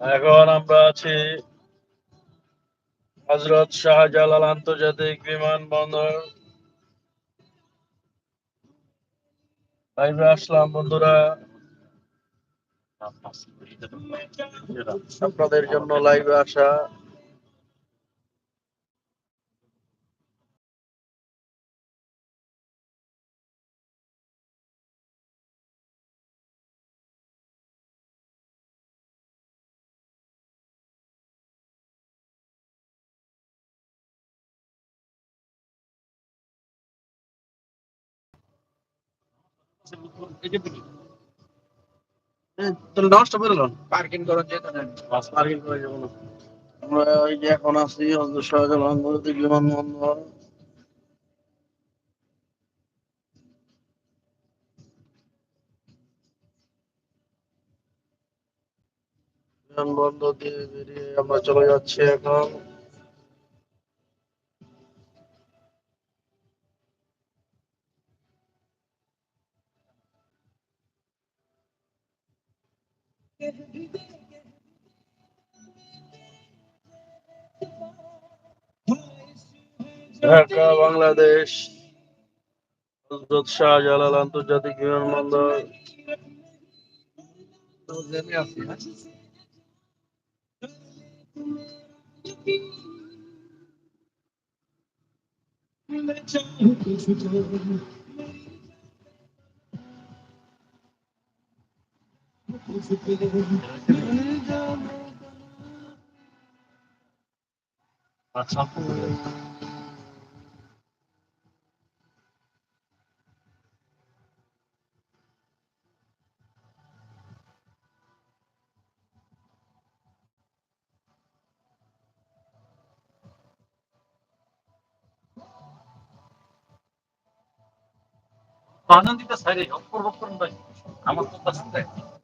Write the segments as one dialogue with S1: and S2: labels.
S1: এখন আমরা আছি হজরত শাহজালাল আন্তর্জাতিক বিমানবন্দর। লাইভে আসলাম বন্ধুরা। আপনাদের জন্য লাইভে আসা। তাহলে বেরোলো
S2: পার্কিং করার যেত না
S1: পার্কিং করে যাব না। আমরা এই যে এখন আছি হজরত শাহজালাল আন্তর্জাতিক বিমানবন্দর বিমানবন্দর দিয়ে বেরিয়ে আমরা চলে যাচ্ছি এখন। ঢাকা বাংলাদেশ হজরত শাহজালাল আন্তর্জাতিক বিমানবন্দর
S2: তো জেনে আছি হ্যাঁ
S1: আচ্ছা
S3: আনন্দিত সাইডে অপর অপর ভাই আমার তো পাশে দেখ হ্যাঁ আমার তো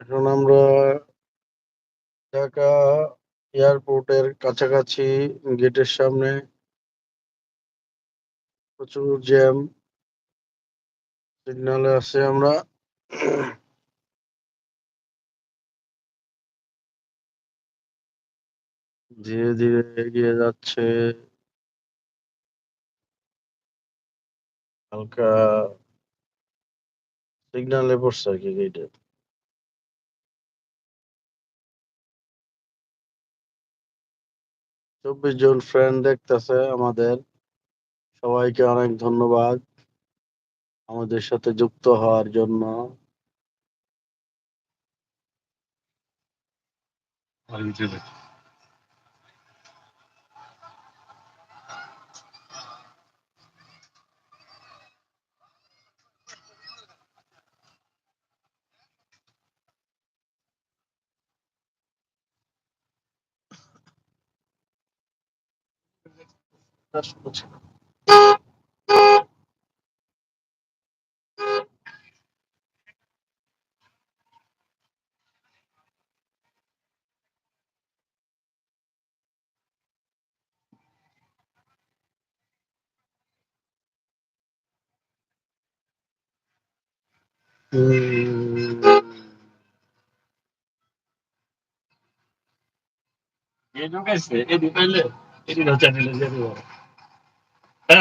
S3: এখন
S1: আমরা ঢাকা এয়ারপোর্টের কাছাকাছি গেটের সামনে প্রচুর জ্যাম, সিগনালে আছে আমরা। ধীরে ধীরে এগিয়ে যাচ্ছে। হালকা সিগনালে পড়ছে আর কি গেটে। চব্বিশ জন ফ্রেন্ড দেখতেছে আমাদের। সবাইকে অনেক ধন্যবাদ আমাদের সাথে যুক্ত হওয়ার জন্য। উম,
S3: এই ঢুকাইছে এই ঢুকাইলে এই ঢুকাইছে চ্যানেলে যে কি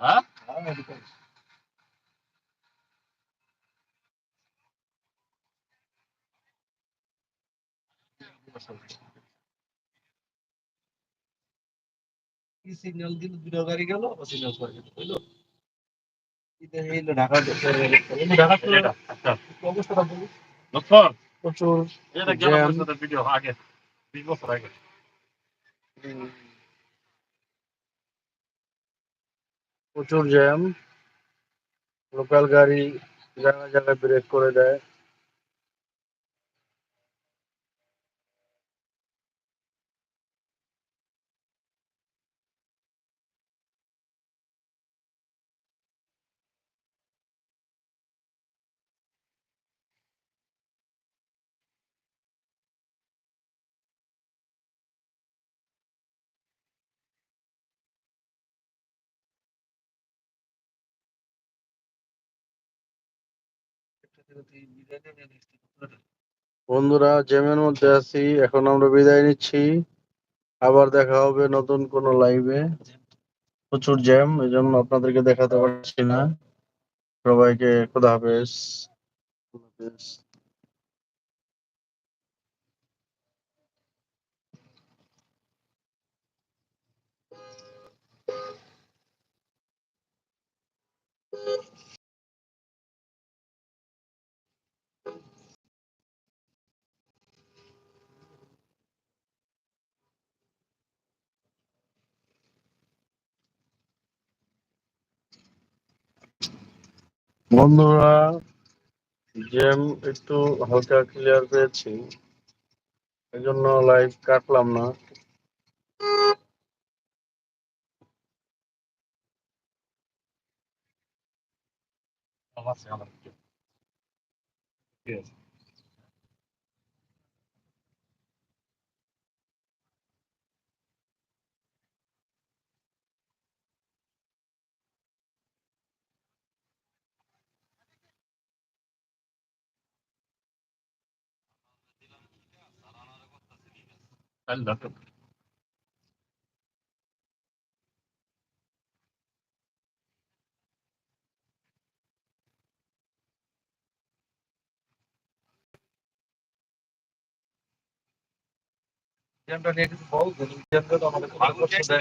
S3: হ্যাঁ?
S2: কি সিগন্যাল দিল? দুটো গাড়ি গেল ও সিগন্যাল করে দিল বুঝলো? ঢাকা
S3: ঢাকা
S2: অবস্থাটা
S1: প্রচুর
S3: ভিডিও আগে 20 বছর আগে।
S1: প্রচুর জ্যাম। লোকাল গাড়ি জায়গায় জায়গায় ব্রেক করে দেয়। বন্ধুরা জেমের মধ্যে আছি। এখন আমরা বিদায় নিচ্ছি। আবার দেখা হবে নতুন কোন লাইভে প্রচুর জ্যাম এই জন্য আপনাদেরকে দেখাতে পারছি না। সবাইকে খোদা হাফেজ। হাফেজ। বন্ধুরা গেম একটু হালকা ক্লিয়ার পেয়েছি। এই জন্য লাইভ কাটলাম না।
S3: ঠিক আছে আল্লাহ
S2: জ্যামটা নিয়ে কিছু বল জ্যামটা তো আমাদের খুব কষ্ট দেয়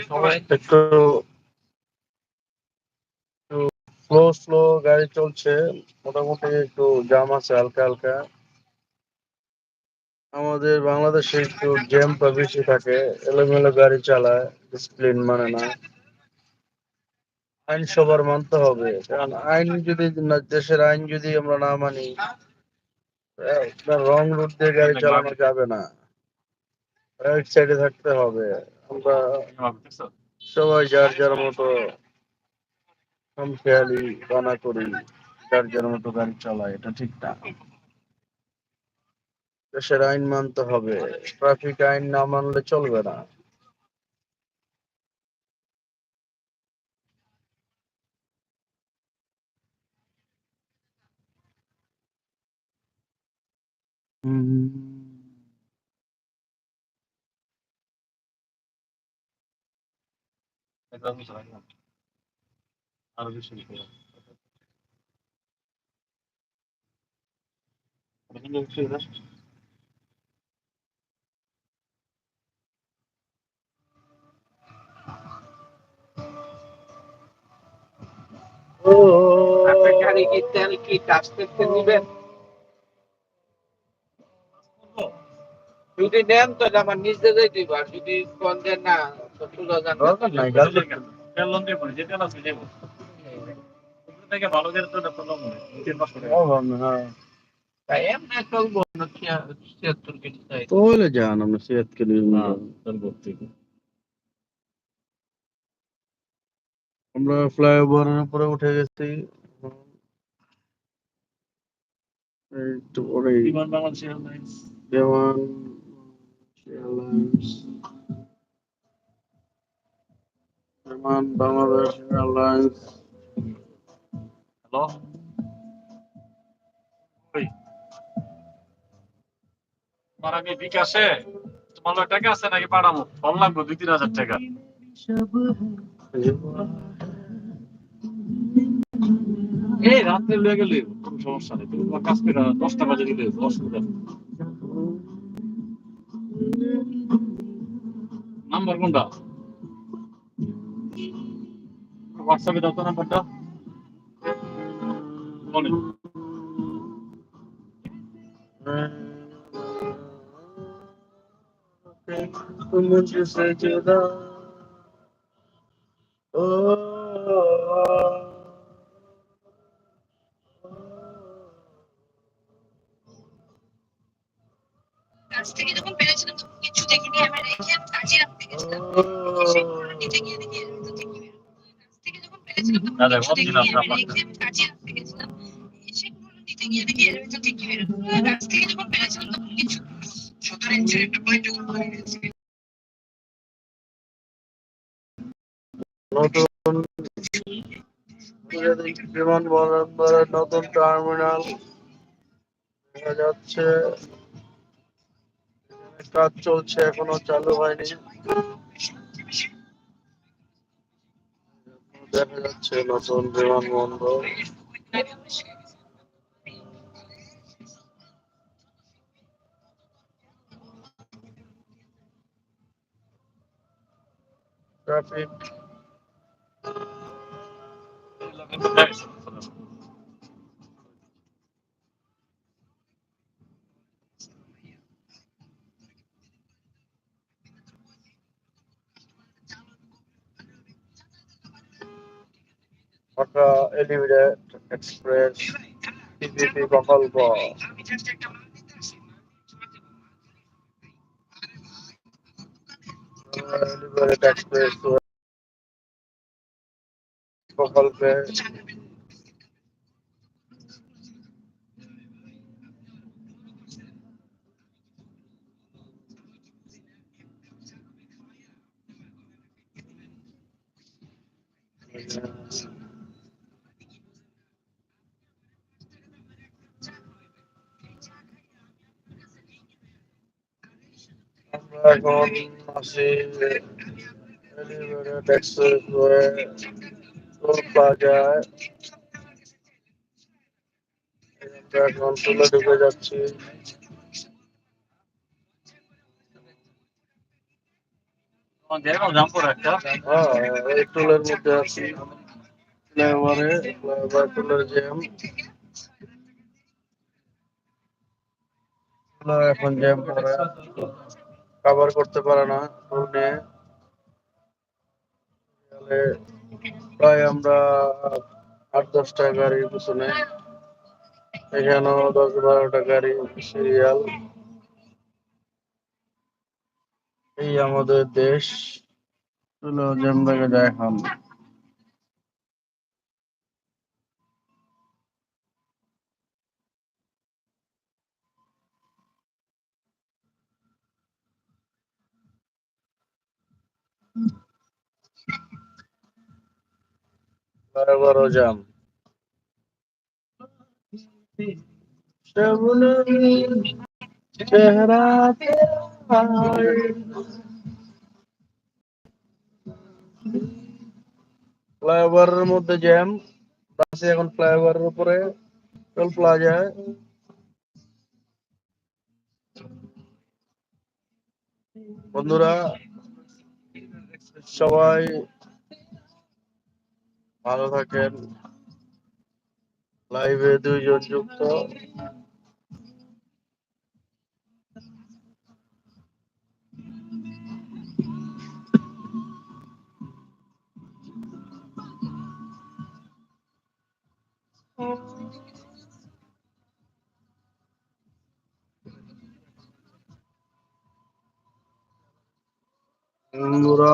S2: সবাই
S1: একটু স্লো স্লো গাড়ি চলছে। মোটামুটি একটু জাম আছে হালকা হালকা। আমাদের বাংলাদেশে একটু জ্যামটা বেশি থাকে, এলোমেলো গাড়ি চালায় ডিসিপ্লিন মানে না। আইন সবার মানতে হবে, কারণ আইন যদি দেশের আইন যদি আমরা না মানি রং রুট দিয়ে গাড়ি চালানো যাবে না। রাইট সাইডে থাকতে হবে। আমরা সবাই যার যার মতো খেয়ালি বানা করি, যার যার মতো গাড়ি চালায়, এটা ঠিক না। দেশের আইন মানতে হবে। ট্রাফিক আইন না মানলে চলবে না।
S3: আরও লিখে
S2: আপনার গাড়ি কি তেল কি টাচ করতে নিবেন যদি নেন তাহলে আমার নিজে যাই দিব আর যদি কোন যে না
S3: দিয়ে থেকে ভালো করে তো তিন মাস
S1: হ্যাঁ।
S2: তাই এমনি চলবো না ছিয়াত্তর কেজি
S1: তাহলে যান আমরা সিয়াত কে নিয়ে
S3: ভর্তি।
S1: আমরা ফ্লাইওভারের উপরে উঠে গেছি। একটু পরে
S3: বিমান বাংলাদেশ এয়ারলাইন্স।
S1: যেমন এয়ারলাইন্স। বিমান বাংলাদেশ এয়ারলাইন্স।
S3: হ্যালো? তোমার আমি বিকাশে তোমার টাকা আছে নাকি পাঠামো ফোন লাগবে দুই তিন হাজার টাকা। এই রাত্রে লয়ে গেলে কোনো সমস্যা নেই। তুমি তোমার দশটা বাজে দিলে অসুবিধা নাম্বার কোনটা? হোয়াটসঅ্যাপে দাও তো নাম্বারটা।
S4: তুমি
S1: নতুন বিমানবন্দরের নতুন টার্মিনাল দেখা যাচ্ছে কাজ চলছে এখনও চালু হয়নি দেখা যাচ্ছে নতুন বিমানবন্দর traffic Dhaka elevated express PPP প্রকল্প এলিভেটেড এক্সপ্রেস প্রকল্পে আমরা এখন টোল প্লাজায় আমরা এখন তুলে ঢুকে যাচ্ছি।
S3: একটা।
S1: হ্যাঁ টুলের মধ্যে আছি। ফ্লাইওভারে ফ্লাইওভার টুলের জ্যাম। এখন জ্যাম করে। কভার করতে পারে না। তাহলে প্রায় আমরা আট, দশটা গাড়ির পিছনে। এখানেও দশ, বারোটা গাড়ি সিরিয়াল এই আমাদের দেশ। চলো জ্যাম দেখা যায় এখন বারো বারো জ্যাম চেহারা ফ্লাইওভারের মধ্যে জ্যাম বাসে এখন ফ্লাইওভারের উপরে টোল প্লাজায় বন্ধুরা সবাই ভালো থাকেন লাইভে দুইজন যুক্ত বন্ধুরা